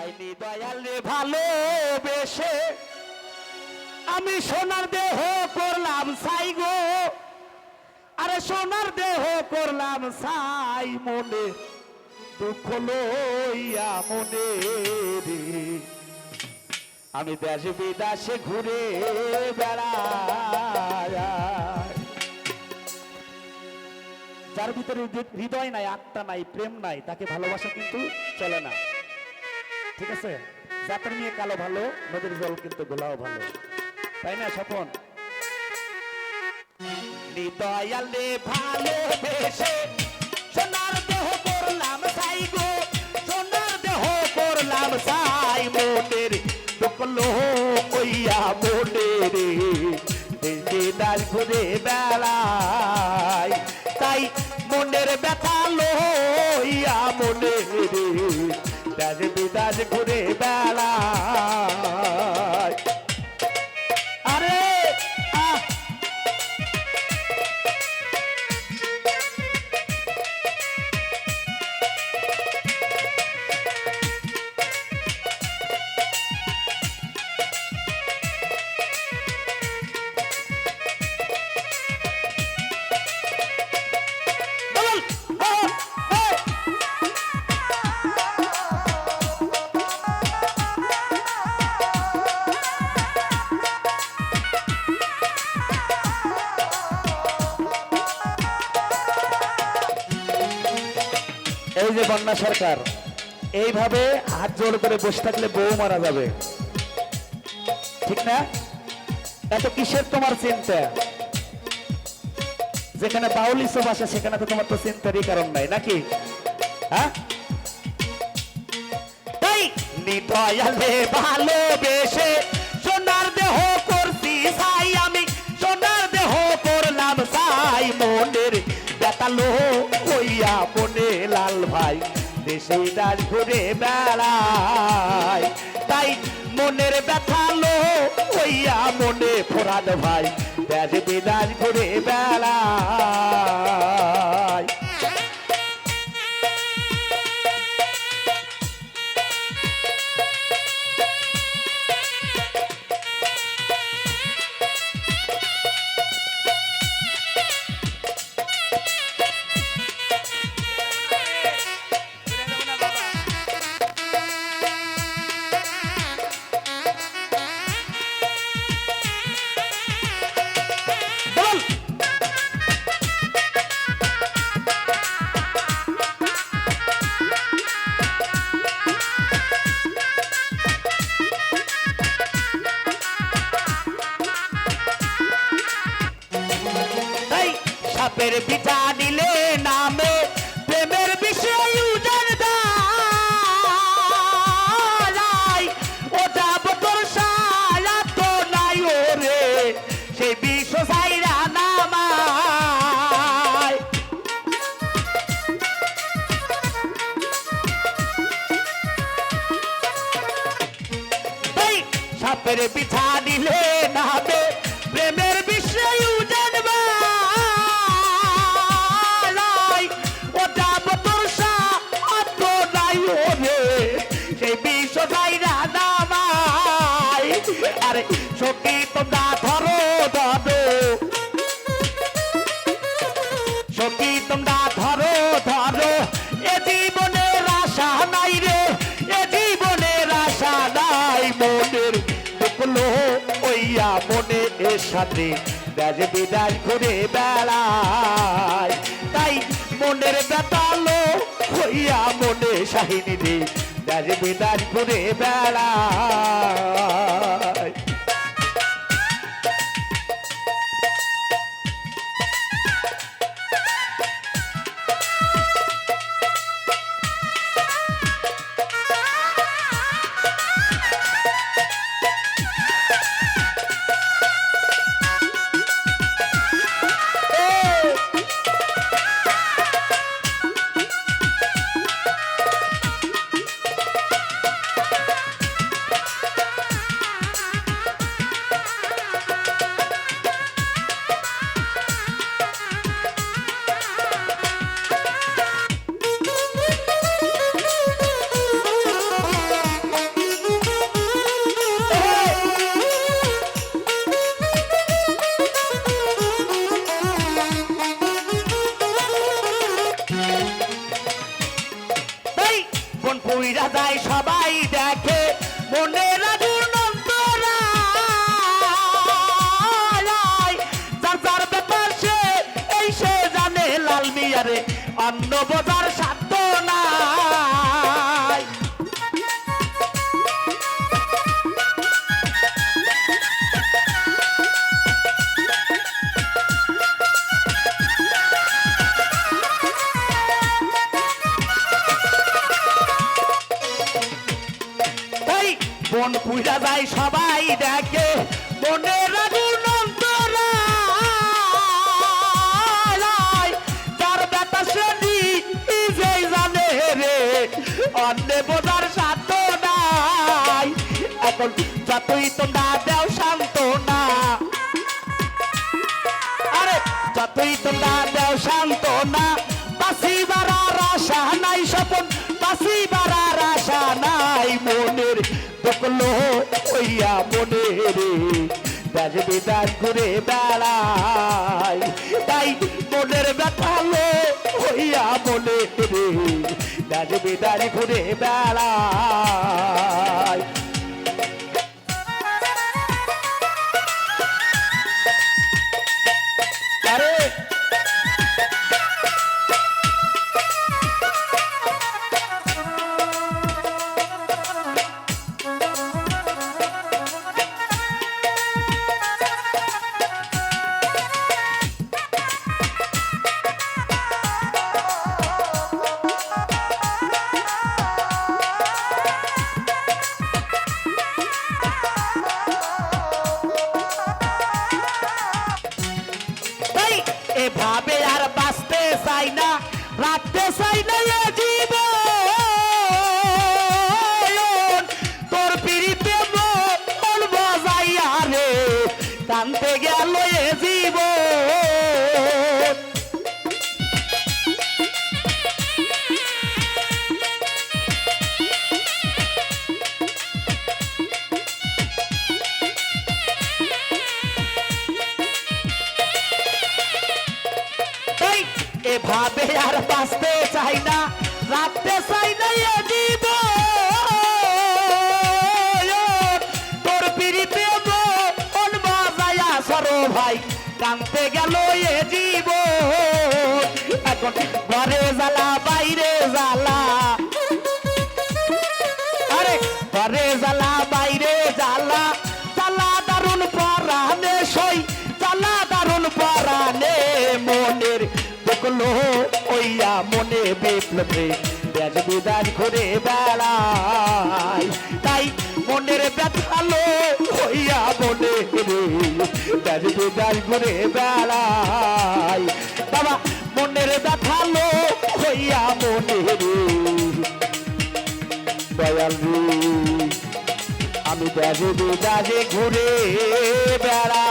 তাইনি দয়াল ভালোবেসে আমি সোনার দেহ করলাম সাই গো। আরে সোনার দেহ করলাম সাই মনে, দুঃখ লইয়া মনে আমি দেশ বিদেশে ঘুরে বেড়াই। যার ভিতরে হৃদয় নাই, আত্মা নাই, প্রেম নাই, তাকে ভালোবাসা কিন্তু চলে না। ঠিক আছে? জাতের নিয়ে কালো ভালো, নদীর জল কিন্তু গোলাও ভালো। তাই না, স্বপন? হৃদয়ালে ভালোবেসে সোনার দেহ করলাম সাই গো সোনার দেহ করলাম সাই কইয়া মনের দাস ঘুরে বেড়াই। তাই মনের ব্যথা লইয়া যে বন্যা সরকার। এইভাবে হাত জোর করে বসে থাকলে বউ মারা যাবে। ঠিক না? এত কিসের তোমার চিন্তা? যেখানে বাউলি সব আসে, সেখানে তো তোমার তো চিন্তারই কারণ নাই, নাকি? হ্যাঁ? ভালোবেসে সোনার দেহ করছি সাই আমি। সোনার দেহ করলাম সাই মনের বেতালো মনে লাল ভাই, দেশে দাস ঘুরে বেড়ায়। তাই মনের ব্যথালো হইয়া মনে ফোরাদ ভাই, দেশ বিদাস ঘুরে বেড়াই সাপের পিঠা দিলে নাবে, প্রেমের বিষয় জানবাই ও যাব তোর সাথ নাই ওরে, সেই আরে সখী, তোমরা ধরো ধরো। সখী, তোমরা ধরো ধরো। এ জীবনের আশা নাই রে জীবনের আশা নাই মনের সাথে ব্যাজ বিদায় করে বেড়ায়। তাই মনের বেতালো হইয়া মনে সাহিনী রে ব্যাজ বিদায় করে বেড়ায়। মিয়ারে অন্য বোঝার সাধ্য নাই। বন পুইরা যায় সবাই দেখে। অন্য বোঝার সাধ্য নাই এখন যতই তোমরা দেও শান্ত না আরে যতই তোমরা দেও শান্ত না বাসিবার আর আশা নাই স্বপন বাসিবার আর আশা নাই মনের দোকলো হইয়া মনে রে দাজ বিদাজ ঘুরে বেড়াই বিদাজ ঘুরে বেড়াই এভাবে আর বাঁচতে চাই না, রাখতে চাই না জীব তোর পিড়িতে মন বজাইয়া রে কানতে গেল এভাবে আর বাঁচতে চাই না, রাখতে চাই না এ কানতে গেল এ জীব এখন ঘরে জ্বালা, বাইরে জ্বালা। আরে, ঘরে জ্বালা দেখল ওইয়া মনে বিপ্লবে ব্যাজ বিদাজ ঘুরে বেড়াই। তাই মনের ব্যথালো হইয়া মনে রে। ব্যাজ বিদাজ ঘুরে বেড়াই। বাবা, মনের ব্যথালো হইয়া মনে রে। দয়াল আমি ব্যাজে বেজাজে ঘুরে বেড়া